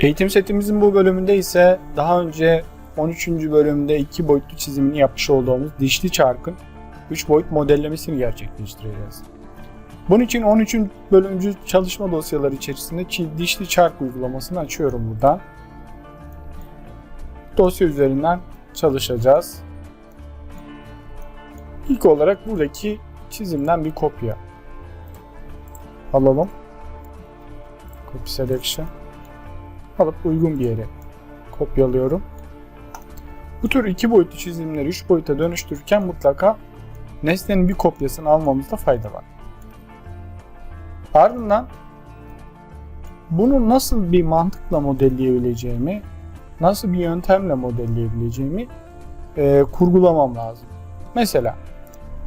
Eğitim setimizin bu bölümünde ise daha önce 13. bölümde iki boyutlu çizimini yapmış olduğumuz dişli çarkın 3 boyut modellemesini gerçekleştireceğiz. Bunun için 13. bölümcü çalışma dosyaları içerisinde dişli çark uygulamasını açıyorum buradan. Dosya üzerinden çalışacağız. İlk olarak buradaki çizimden bir kopya alalım. Copy selection. Alıp uygun bir yere kopyalıyorum. Bu tür iki boyutlu çizimleri üç boyuta dönüştürürken mutlaka nesnenin bir kopyasını almamızda fayda var. Ardından bunu nasıl bir mantıkla modelleyebileceğimi, nasıl bir yöntemle modelleyebileceğimi e, kurgulamam lazım. Mesela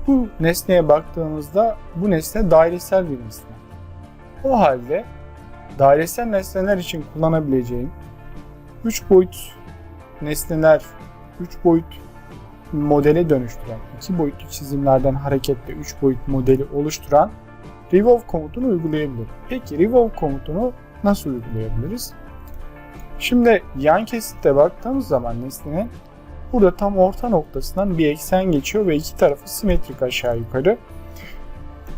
bu nesneye baktığımızda bu nesne dairesel bir nesne. O halde dairesel nesneler için kullanabileceğim 3 boyut nesneler 3 boyut modele dönüştüren, 2 boyutlu çizimlerden hareketle 3 boyut modeli oluşturan revolve komutunu uygulayabilirim. Peki revolve komutunu nasıl uygulayabiliriz? Şimdi yan kesitte baktığımız zaman nesnenin burada tam orta noktasından bir eksen geçiyor ve iki tarafı simetrik aşağı yukarı.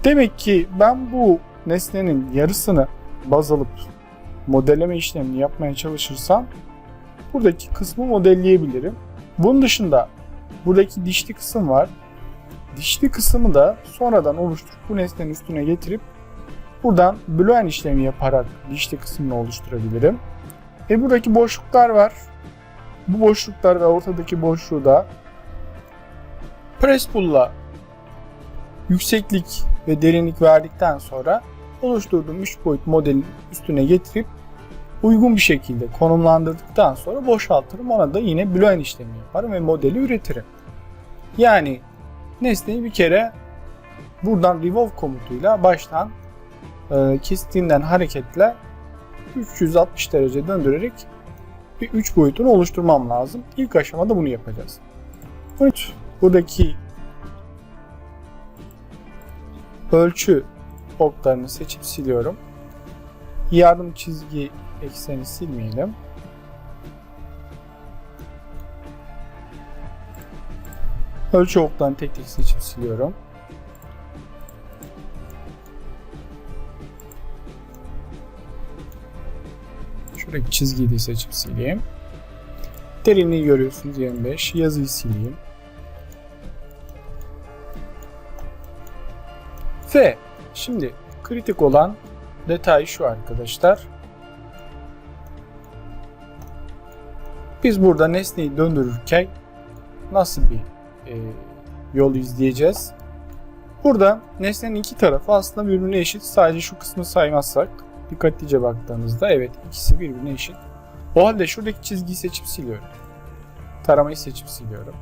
Demek ki ben bu nesnenin yarısını baz alıp modelleme işlemini yapmaya çalışırsam buradaki kısmı modelleyebilirim. Bunun dışında buradaki dişli kısım var. Dişli kısmı da sonradan oluşturup bu nesnenin üstüne getirip buradan bölen işlemi yaparak dişli kısmını oluşturabilirim. E buradaki boşluklar var. Bu boşluklar ve ortadaki boşluğu da press pull'la yükseklik ve derinlik verdikten sonra oluşturduğum 3 boyut modelin üstüne getirip uygun bir şekilde konumlandırdıktan sonra boşaltırım. Ona da yine bölen işlemi yaparım ve modeli üretirim. Yani nesneyi bir kere buradan revolve komutuyla baştan e, kestiğinden hareketle 360 derece döndürerek bir 3 boyutunu oluşturmam lazım. İlk aşamada bunu yapacağız. Evet, buradaki ölçü oklarını seçip siliyorum. Yardım çizgi ekseni silmeyelim. Ölçü oklarını tek tek seçip siliyorum. Şuradaki çizgiyi de seçip sileyim. Derinliği görüyorsunuz 25. Yazıyı sileyim. Ve şimdi kritik olan detay şu arkadaşlar. Biz burada nesneyi döndürürken nasıl bir e, yol izleyeceğiz? Burada nesnenin iki tarafı aslında birbirine eşit. Sadece şu kısmı saymazsak dikkatlice baktığınızda evet ikisi birbirine eşit. O halde şuradaki çizgiyi seçip siliyorum. Taramayı seçip siliyorum.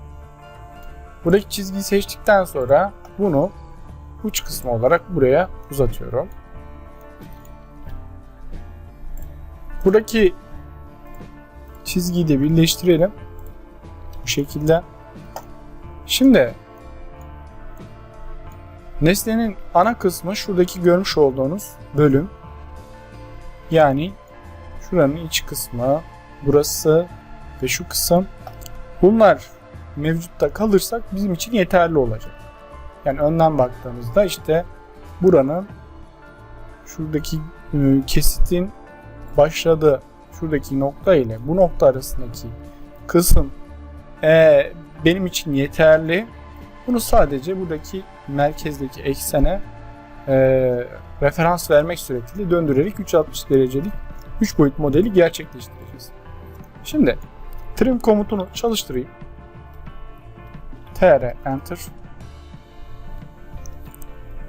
Buradaki çizgiyi seçtikten sonra bunu uç kısmı olarak buraya uzatıyorum. Buradaki çizgiyi de birleştirelim. Bu şekilde. Şimdi nesnenin ana kısmı şuradaki görmüş olduğunuz bölüm. Yani şuranın iç kısmı, burası ve şu kısım. Bunlar mevcutta kalırsak bizim için yeterli olacak. Yani önden baktığımızda işte buranın şuradaki e, kesitin başladığı şuradaki nokta ile bu nokta arasındaki kısım e, benim için yeterli. Bunu sadece buradaki merkezdeki eksene e, referans vermek suretiyle döndürerek 360 derecelik 3 boyut modeli gerçekleştireceğiz. Şimdi trim komutunu çalıştırayım. tr enter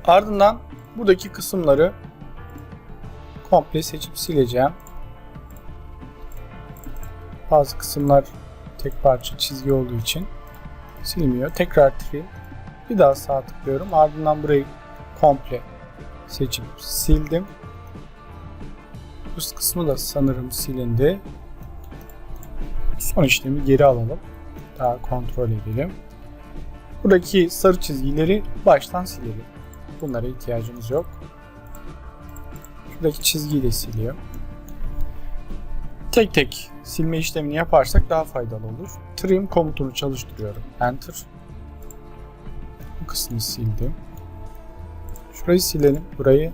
Ardından buradaki kısımları komple seçip sileceğim. Bazı kısımlar tek parça çizgi olduğu için silmiyor. Tekrar trim. Bir daha sağ tıklıyorum. Ardından burayı komple seçip sildim. Üst kısmı da sanırım silindi. Son işlemi geri alalım. Daha kontrol edelim. Buradaki sarı çizgileri baştan silelim. Bunlara ihtiyacımız yok. Şuradaki çizgiyi de siliyor. tek tek silme işlemini yaparsak daha faydalı olur. Trim komutunu çalıştırıyorum. Enter. Bu kısmı sildim. Şurayı silelim. Burayı.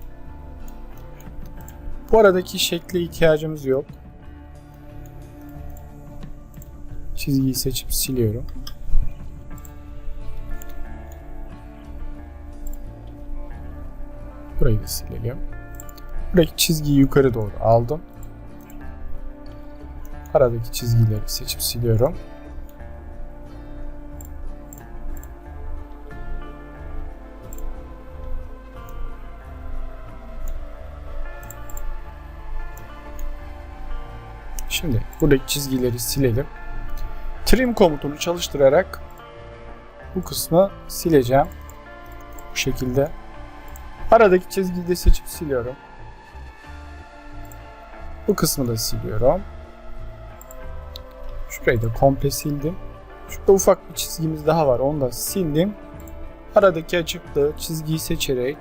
Bu aradaki şekle ihtiyacımız yok. Çizgiyi seçip siliyorum. Burayı da silelim. Buradaki çizgiyi yukarı doğru aldım. Aradaki çizgileri seçip siliyorum. Şimdi buradaki çizgileri silelim. Trim komutunu çalıştırarak bu kısmı sileceğim. Bu şekilde. Aradaki çizgiyi de seçip siliyorum. Bu kısmı da siliyorum. Şurayı da komple sildim. Şurada ufak bir çizgimiz daha var. Onu da sildim. Aradaki açıklığı çizgiyi seçerek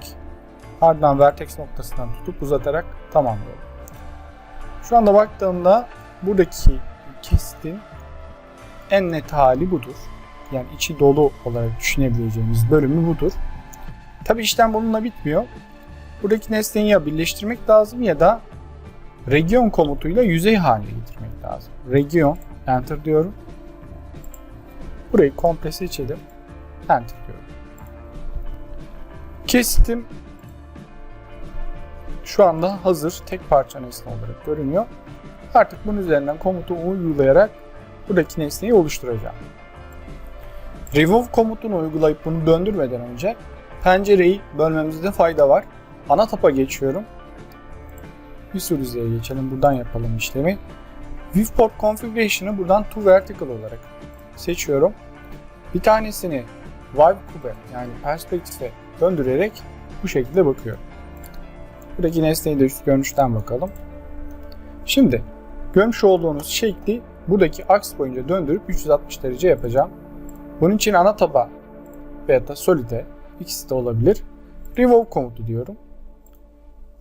ardından vertex noktasından tutup uzatarak tamamlıyorum. Şu anda baktığımda buradaki kestin en net hali budur. Yani içi dolu olarak düşünebileceğimiz bölümü budur. Tabi işlem bununla bitmiyor. Buradaki nesneyi ya birleştirmek lazım ya da region komutuyla yüzey haline getirmek lazım. Region, enter diyorum. Burayı komple seçelim. Enter diyorum. Kestim. Şu anda hazır tek parça nesne olarak görünüyor. Artık bunun üzerinden komutu uygulayarak buradaki nesneyi oluşturacağım. Remove komutunu uygulayıp bunu döndürmeden önce pencereyi bölmemizde fayda var. Ana tapa geçiyorum. Visual yüzeye geçelim. Buradan yapalım işlemi. Viewport Configuration'ı buradan to vertical olarak seçiyorum. Bir tanesini Vive Cube yani perspektife döndürerek bu şekilde bakıyorum. Buradaki nesneyi de üst görünüşten bakalım. Şimdi görmüş olduğunuz şekli buradaki aks boyunca döndürüp 360 derece yapacağım. Bunun için ana taba veya da solide ikisi de olabilir. Revolve komutu diyorum.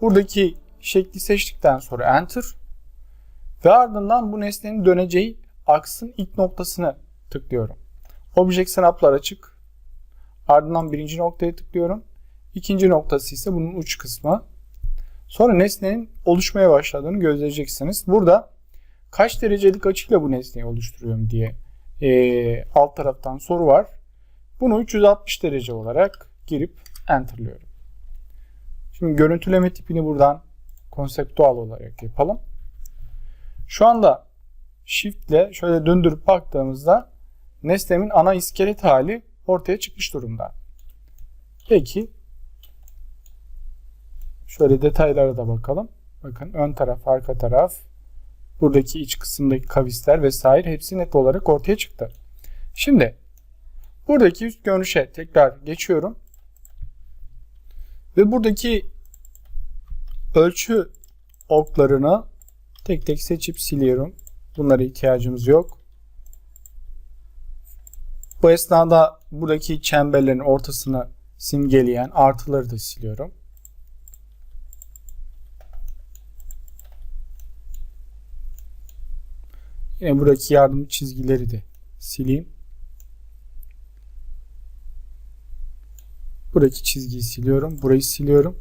Buradaki şekli seçtikten sonra enter ve ardından bu nesnenin döneceği aksın ilk noktasını tıklıyorum. Object Snap'lar açık. Ardından birinci noktaya tıklıyorum. İkinci noktası ise bunun uç kısmı. Sonra nesnenin oluşmaya başladığını gözleyeceksiniz. Burada kaç derecelik açıyla bu nesneyi oluşturuyorum diye e, alt taraftan soru var. Bunu 360 derece olarak girip enterlıyorum. Şimdi görüntüleme tipini buradan konseptual olarak yapalım. Şu anda shift ile şöyle döndürüp baktığımızda nesnemin ana iskelet hali ortaya çıkmış durumda. Peki şöyle detaylara da bakalım. Bakın ön taraf, arka taraf, buradaki iç kısımdaki kavisler vesaire hepsi net olarak ortaya çıktı. Şimdi buradaki üst görünüşe tekrar geçiyorum. Ve buradaki ölçü oklarını tek tek seçip siliyorum. Bunlara ihtiyacımız yok. Bu esnada buradaki çemberlerin ortasını simgeleyen artıları da siliyorum. Yine buradaki yardım çizgileri de sileyim. Buradaki çizgiyi siliyorum. Burayı siliyorum.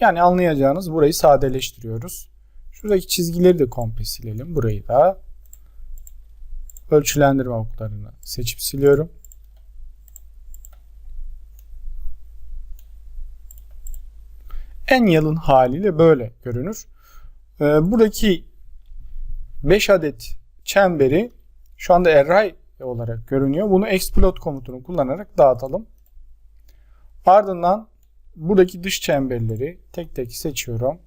Yani anlayacağınız burayı sadeleştiriyoruz. Şuradaki çizgileri de komple silelim. Burayı da ölçülendirme oklarını seçip siliyorum. En yalın haliyle böyle görünür. Ee, buradaki 5 adet çemberi şu anda array olarak görünüyor. Bunu explode komutunu kullanarak dağıtalım. Ardından buradaki dış çemberleri tek tek seçiyorum.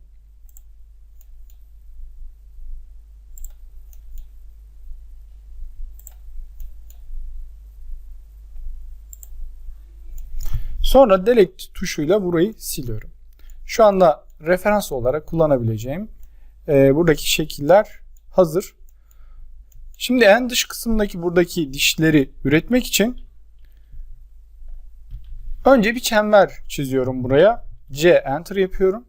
Sonra delete tuşuyla burayı siliyorum. Şu anda referans olarak kullanabileceğim e, buradaki şekiller hazır. Şimdi en dış kısımdaki buradaki dişleri üretmek için önce bir çember çiziyorum buraya. C enter yapıyorum.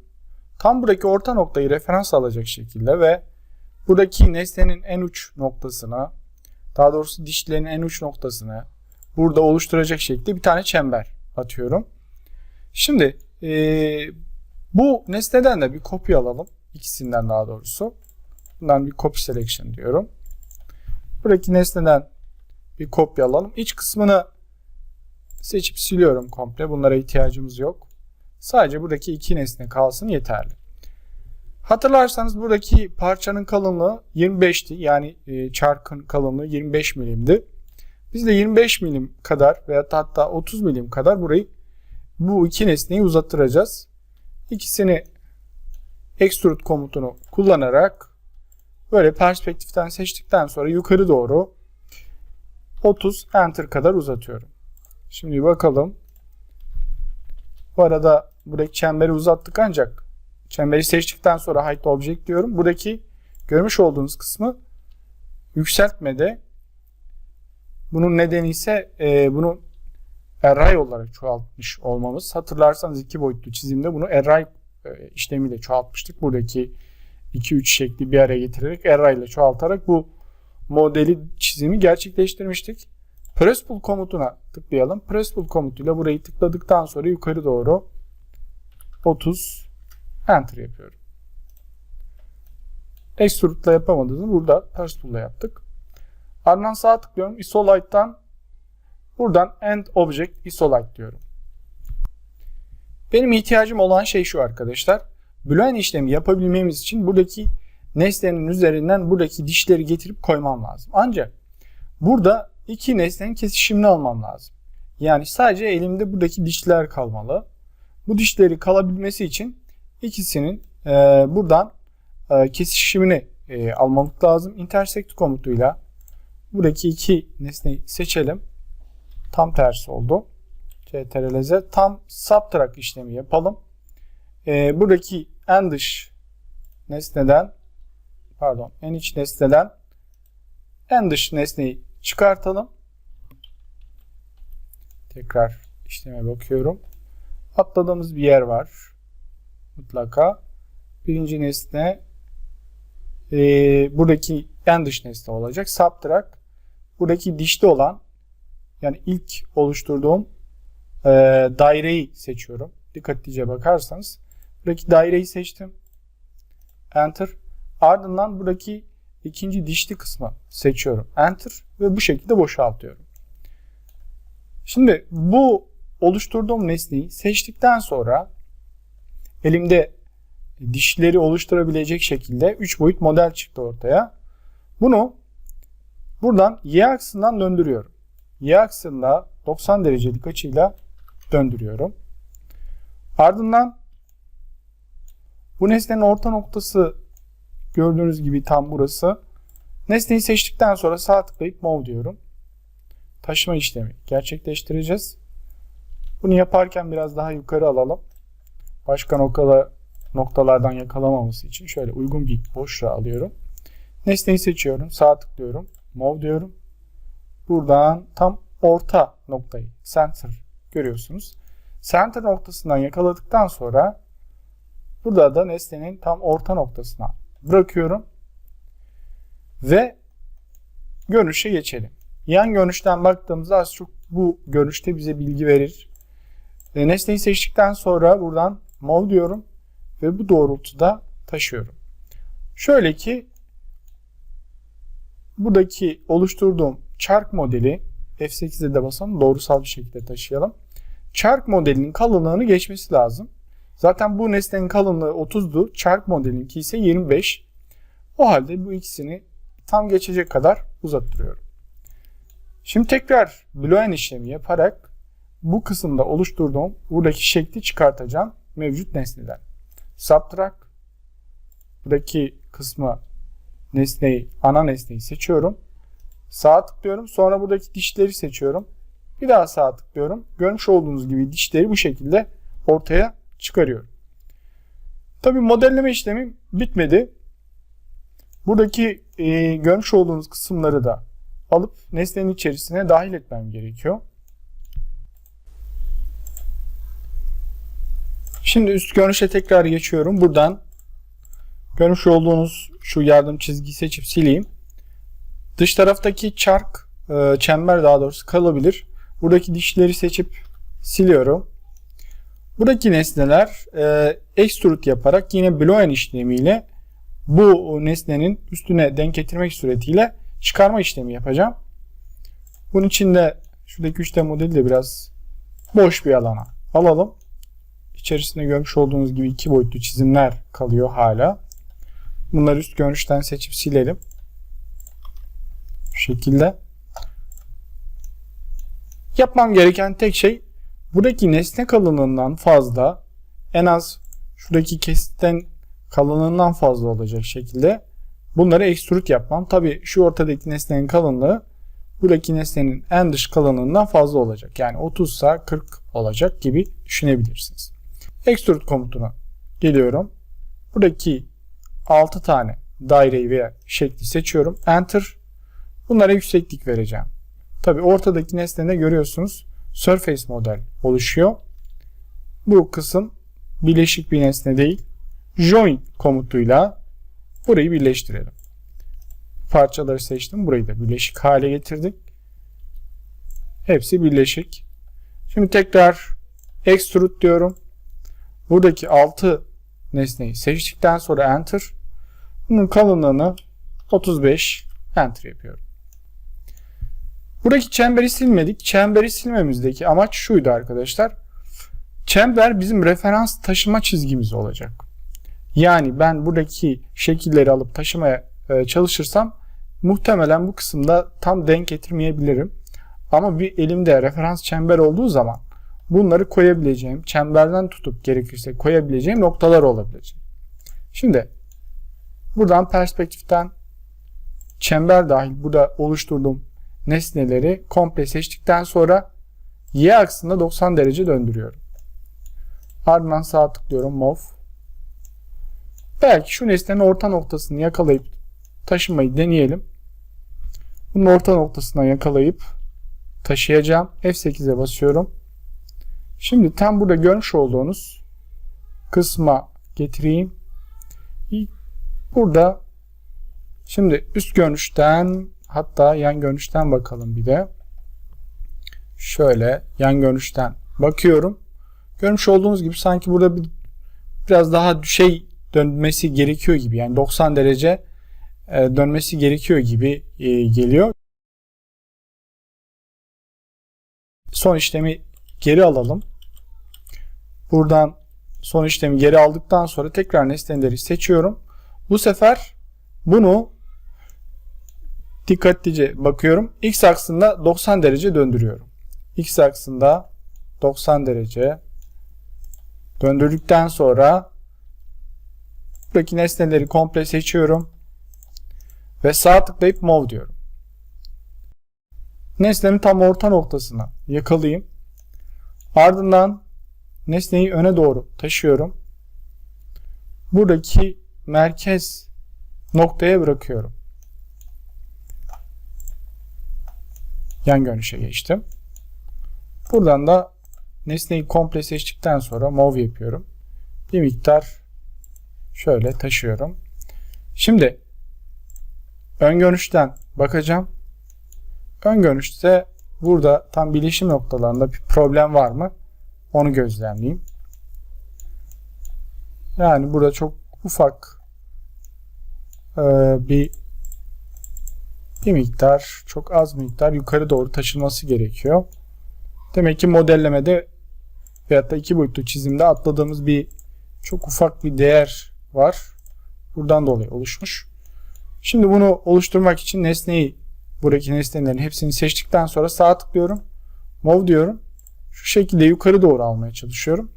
Tam buradaki orta noktayı referans alacak şekilde ve buradaki nesnenin en uç noktasına, daha doğrusu dişlerin en uç noktasına burada oluşturacak şekilde bir tane çember atıyorum. Şimdi eee, bu nesneden de bir kopya alalım. İkisinden daha doğrusu. Bundan bir copy selection diyorum. Buradaki nesneden bir kopya alalım. İç kısmını seçip siliyorum komple. Bunlara ihtiyacımız yok. Sadece buradaki iki nesne kalsın yeterli. Hatırlarsanız buradaki parçanın kalınlığı 25'ti. Yani e, çarkın kalınlığı 25 milimdi. Biz de 25 milim kadar veya hatta 30 milim kadar burayı bu iki nesneyi uzattıracağız. İkisini extrude komutunu kullanarak böyle perspektiften seçtikten sonra yukarı doğru 30 enter kadar uzatıyorum. Şimdi bakalım. Bu arada buradaki çemberi uzattık ancak çemberi seçtikten sonra height object diyorum. Buradaki görmüş olduğunuz kısmı yükseltmede bunun nedeni ise e, bunu array olarak çoğaltmış olmamız. Hatırlarsanız iki boyutlu çizimde bunu array e, işlemiyle çoğaltmıştık. Buradaki 2-3 şekli bir araya getirerek array ile çoğaltarak bu modeli çizimi gerçekleştirmiştik. Press pull komutuna tıklayalım. Press pull komutuyla burayı tıkladıktan sonra yukarı doğru 30 enter yapıyorum. Extrude'la yapamadığını burada press pull'la yaptık. Ardından sağ tıklıyorum. Isolite'dan buradan End Object Isolate diyorum. Benim ihtiyacım olan şey şu arkadaşlar. Boolean işlemi yapabilmemiz için buradaki nesnenin üzerinden buradaki dişleri getirip koymam lazım. Ancak burada iki nesnenin kesişimini almam lazım. Yani sadece elimde buradaki dişler kalmalı. Bu dişleri kalabilmesi için ikisinin e, buradan e, kesişimini e, almamız lazım. Intersect komutuyla buradaki iki nesneyi seçelim. Tam tersi oldu. CTRL-Z tam subtract işlemi yapalım. E, buradaki en dış nesneden pardon en iç nesneden en dış nesneyi çıkartalım. Tekrar işleme bakıyorum. Atladığımız bir yer var. Mutlaka. Birinci nesne e, buradaki en dış nesne olacak. Subtract buradaki dişli olan yani ilk oluşturduğum e, daireyi seçiyorum. Dikkatlice bakarsanız buradaki daireyi seçtim. Enter. Ardından buradaki ikinci dişli kısmı seçiyorum. Enter ve bu şekilde boşaltıyorum. Şimdi bu oluşturduğum nesneyi seçtikten sonra elimde dişleri oluşturabilecek şekilde 3 boyut model çıktı ortaya. Bunu buradan y aksından döndürüyorum. Y aksında 90 derecelik açıyla döndürüyorum. Ardından bu nesnenin orta noktası gördüğünüz gibi tam burası. Nesneyi seçtikten sonra sağ tıklayıp move diyorum. Taşıma işlemi gerçekleştireceğiz. Bunu yaparken biraz daha yukarı alalım. Başka noktalar, noktalardan yakalamaması için şöyle uygun bir boşluğa alıyorum. Nesneyi seçiyorum. Sağ tıklıyorum. Move diyorum. Buradan tam orta noktayı center görüyorsunuz. Center noktasından yakaladıktan sonra burada da nesnenin tam orta noktasına bırakıyorum. Ve görünüşe geçelim. Yan görünüşten baktığımızda az çok bu görünüşte bize bilgi verir. E, nesneyi seçtikten sonra buradan move diyorum ve bu doğrultuda taşıyorum. Şöyle ki buradaki oluşturduğum çark modeli F8'e de basalım doğrusal bir şekilde taşıyalım. Çark modelinin kalınlığını geçmesi lazım. Zaten bu nesnenin kalınlığı 30'du. Çark modelinki ise 25. O halde bu ikisini tam geçecek kadar uzattırıyorum. Şimdi tekrar Boolean işlemi yaparak bu kısımda oluşturduğum buradaki şekli çıkartacağım mevcut nesneden. Subtract buradaki kısmı nesneyi, ana nesneyi seçiyorum. Sağ tıklıyorum. Sonra buradaki dişleri seçiyorum. Bir daha sağ tıklıyorum. Görmüş olduğunuz gibi dişleri bu şekilde ortaya çıkarıyorum. Tabi modelleme işlemi bitmedi. Buradaki e, görmüş olduğunuz kısımları da alıp nesnenin içerisine dahil etmem gerekiyor. Şimdi üst görünüşe tekrar geçiyorum. Buradan Görmüş olduğunuz şu yardım çizgiyi seçip sileyim. Dış taraftaki çark, e, çember daha doğrusu kalabilir. Buradaki dişleri seçip siliyorum. Buradaki nesneler e, extrude yaparak yine blow işlemiyle bu nesnenin üstüne denk getirmek suretiyle çıkarma işlemi yapacağım. Bunun için de şuradaki 3D modeli de biraz boş bir alana alalım. İçerisinde görmüş olduğunuz gibi iki boyutlu çizimler kalıyor hala. Bunları üst görünüşten seçip silelim. Bu şekilde. Yapmam gereken tek şey buradaki nesne kalınlığından fazla en az şuradaki kesitten kalınlığından fazla olacak şekilde bunları extrude yapmam. Tabi şu ortadaki nesnenin kalınlığı buradaki nesnenin en dış kalınlığından fazla olacak. Yani 30 ise 40 olacak gibi düşünebilirsiniz. Extrude komutuna geliyorum. Buradaki 6 tane daireyi veya şekli seçiyorum. Enter. Bunlara yükseklik vereceğim. Tabi ortadaki nesnede görüyorsunuz surface model oluşuyor. Bu kısım birleşik bir nesne değil. Join komutuyla burayı birleştirelim. Parçaları seçtim. Burayı da birleşik hale getirdik. Hepsi birleşik. Şimdi tekrar extrude diyorum. Buradaki 6 nesneyi seçtikten sonra enter. Bunun kalınlığını 35 enter yapıyorum. Buradaki çemberi silmedik. Çemberi silmemizdeki amaç şuydu arkadaşlar. Çember bizim referans taşıma çizgimiz olacak. Yani ben buradaki şekilleri alıp taşımaya e, çalışırsam muhtemelen bu kısımda tam denk getirmeyebilirim. Ama bir elimde referans çember olduğu zaman bunları koyabileceğim, çemberden tutup gerekirse koyabileceğim noktalar olabilecek. Şimdi buradan perspektiften çember dahil burada oluşturduğum nesneleri komple seçtikten sonra y aksında 90 derece döndürüyorum. Ardından sağ tıklıyorum move. Belki şu nesnenin orta noktasını yakalayıp taşımayı deneyelim. Bunun orta noktasına yakalayıp taşıyacağım. F8'e basıyorum. Şimdi tam burada görmüş olduğunuz kısma getireyim. Burada şimdi üst görünüşten hatta yan görünüşten bakalım bir de. Şöyle yan görünüşten bakıyorum. Görmüş olduğunuz gibi sanki burada bir biraz daha düşey dönmesi gerekiyor gibi. Yani 90 derece e, dönmesi gerekiyor gibi e, geliyor. Son işlemi geri alalım. Buradan son işlemi geri aldıktan sonra tekrar nesneleri seçiyorum. Bu sefer bunu dikkatlice bakıyorum. X aksında 90 derece döndürüyorum. X aksında 90 derece döndürdükten sonra buradaki nesneleri komple seçiyorum ve sağ tıklayıp move diyorum. Nesnenin tam orta noktasına yakalayayım. Ardından nesneyi öne doğru taşıyorum. Buradaki merkez noktaya bırakıyorum. Yan görünüşe geçtim. Buradan da nesneyi komple seçtikten sonra move yapıyorum. Bir miktar şöyle taşıyorum. Şimdi ön görünüşten bakacağım. Ön görünüşte burada tam birleşim noktalarında bir problem var mı? Onu gözlemleyeyim. Yani burada çok ufak e, bir bir miktar, çok az miktar yukarı doğru taşınması gerekiyor. Demek ki modellemede veyahut da iki boyutlu çizimde atladığımız bir çok ufak bir değer var. Buradan dolayı oluşmuş. Şimdi bunu oluşturmak için nesneyi buradaki nesnelerin hepsini seçtikten sonra sağ tıklıyorum. Move diyorum. Şu şekilde yukarı doğru almaya çalışıyorum.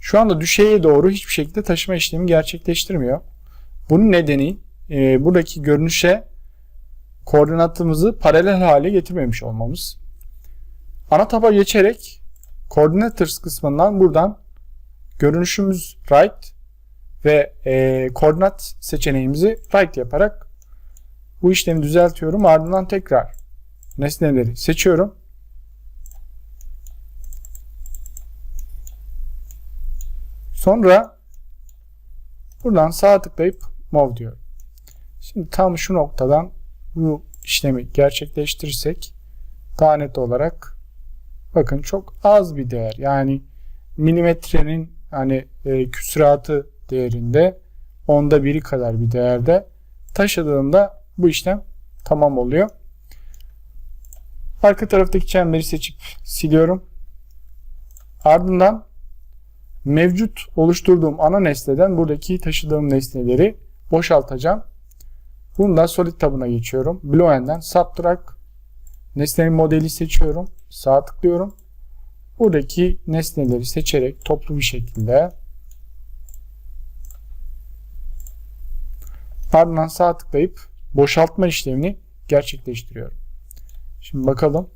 Şu anda düşeye doğru hiçbir şekilde taşıma işlemi gerçekleştirmiyor. Bunun nedeni e, buradaki görünüşe koordinatımızı paralel hale getirmemiş olmamız. Ana taba geçerek coordinators kısmından buradan görünüşümüz right ve e, koordinat seçeneğimizi right yaparak bu işlemi düzeltiyorum. Ardından tekrar nesneleri seçiyorum. Sonra buradan sağ tıklayıp move diyorum. Şimdi tam şu noktadan bu işlemi gerçekleştirirsek daha net olarak bakın çok az bir değer. Yani milimetrenin hani e, küsuratı değerinde onda biri kadar bir değerde taşıdığımda bu işlem tamam oluyor. Arka taraftaki çemberi seçip siliyorum. Ardından mevcut oluşturduğum ana nesneden buradaki taşıdığım nesneleri boşaltacağım. Bundan Solid tabına geçiyorum. Blowen'den Subtract nesnenin modeli seçiyorum. Sağ tıklıyorum. Buradaki nesneleri seçerek toplu bir şekilde ardından sağ tıklayıp boşaltma işlemini gerçekleştiriyorum. Şimdi bakalım.